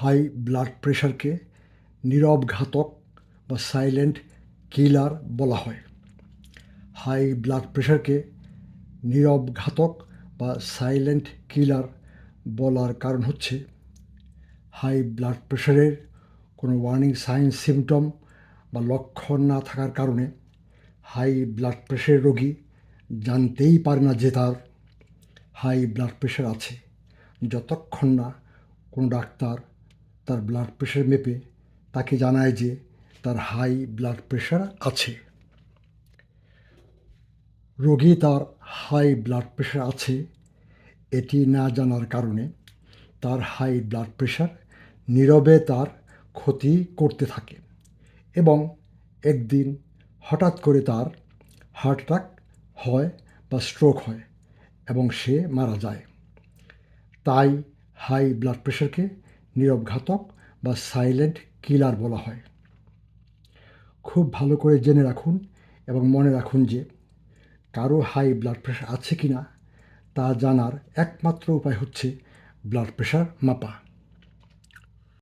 High blood প্রেশারকে নীরব ঘাতক বা silent killer বলা হয়। হাই ব্লাড প্রেশারকে নীরব ঘাতক বা সাইলেন্ট কিলার বলার কারণ হচ্ছে হাই ব্লাড প্রেশারের কোনো ওয়ার্নিং সাইন, সিমটম বা লক্ষণ না থাকার কারণে হাই ব্লাড প্রেশারের রোগী জানতেই পারে না যে তার হাই ব্লাড প্রেশার আছে। যতক্ষণ না কোনো ডাক্তার তার ব্লাড প্রেশার মেপে তাকে জানায় যে তার হাই ব্লাড প্রেশার আছে। রোগী তার হাই ব্লাড প্রেশার আছে, এটি না জানার কারণে তার হাই ব্লাড প্রেশার নীরবে তার ক্ষতি করতে থাকে এবং একদিন হঠাৎ করে তার হার্ট অ্যাটাক হয় বা স্ট্রোক হয় এবং সে মারা যায়। তাই হাই ব্লাড প্রেশারকে নীরব ঘাতক বা সাইলেন্ট কিলার বলা হয়। খুব ভালো করে জেনে রাখুন এবং মনে রাখুন যে, কারও হাই ব্লাড প্রেশার আছে কি না তা জানার একমাত্র উপায় হচ্ছে ব্লাড প্রেশার মাপা।